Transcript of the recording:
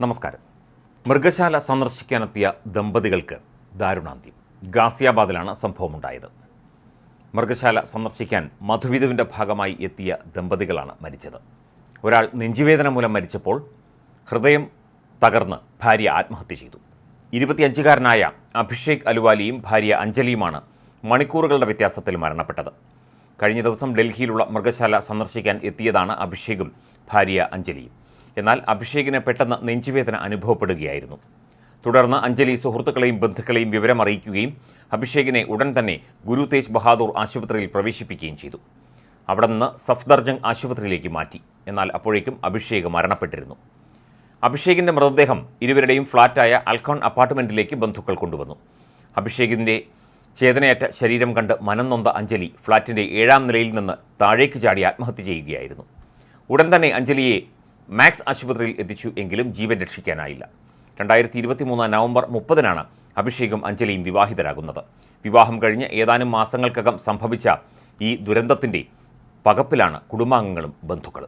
നമസ്കാരം. മൃഗശാല സന്ദർശിക്കാനെത്തിയ ദമ്പതികൾക്ക് ദാരുണാന്ത്യം. ഗാസിയാബാദിലാണ് സംഭവമുണ്ടായത്. മൃഗശാല സന്ദർശിക്കാൻ മധുവിധുവിന്റെ ഭാഗമായി എത്തിയ ദമ്പതികളാണ് മരിച്ചത്. ഒരാൾ നെഞ്ചുവേദന മൂലം മരിച്ചപ്പോൾ ഹൃദയം തകർന്ന് ഭാര്യ ആത്മഹത്യ ചെയ്തു. ഇരുപത്തിയഞ്ചുകാരനായ അഭിഷേക് അലുവാലിയും ഭാര്യ അഞ്ജലിയുമാണ് മണിക്കൂറുകളുടെ വ്യത്യാസത്തിൽ മരണപ്പെട്ടത്. കഴിഞ്ഞ ദിവസം ഡൽഹിയിലുള്ള മൃഗശാല സന്ദർശിക്കാൻ എത്തിയതാണ് അഭിഷേകും ഭാര്യ അഞ്ജലിയും. എന്നാൽ അഭിഷേകിന് പെട്ടെന്ന് നെഞ്ചുവേദന അനുഭവപ്പെടുകയായിരുന്നു. തുടർന്ന് അഞ്ജലി സുഹൃത്തുക്കളെയും ബന്ധുക്കളെയും വിവരം അറിയിക്കുകയും അഭിഷേകിനെ ഉടൻ തന്നെ ഗുരു തേജ് ബഹാദൂർ ആശുപത്രിയിൽ പ്രവേശിപ്പിക്കുകയും ചെയ്തു. അവിടെ നിന്ന് സഫ്ദർജംഗ് ആശുപത്രിയിലേക്ക് മാറ്റി. എന്നാൽ അപ്പോഴേക്കും അഭിഷേക് മരണപ്പെട്ടിരുന്നു. അഭിഷേകിന്റെ മൃതദേഹം ഇരുവരുടെയും ഫ്ളാറ്റായ അൽക്കോൺ അപ്പാർട്ട്മെന്റിലേക്ക് ബന്ധുക്കൾ കൊണ്ടുവന്നു. അഭിഷേകിന്റെ ചേതനയേറ്റ ശരീരം കണ്ട് മനം നൊന്ത അഞ്ജലി ഫ്ളാറ്റിന്റെ ഏഴാം നിലയിൽ നിന്ന് താഴേക്ക് ചാടി ആത്മഹത്യ ചെയ്യുകയായിരുന്നു. ഉടൻ തന്നെ അഞ്ജലിയെ മാക്സ് ആശുപത്രിയിൽ എത്തിച്ചു എങ്കിലും ജീവൻ രക്ഷിക്കാനായില്ല. രണ്ടായിരത്തി ഇരുപത്തി മൂന്ന് നവംബർ മുപ്പതിനാണ് അഭിഷേകും അഞ്ജലിയും വിവാഹിതരാകുന്നത്. വിവാഹം കഴിഞ്ഞ് ഏതാനും മാസങ്ങൾക്കകം സംഭവിച്ച ഈ ദുരന്തത്തിന്റെ പകപ്പിലാണ് കുടുംബാംഗങ്ങളും ബന്ധുക്കളും.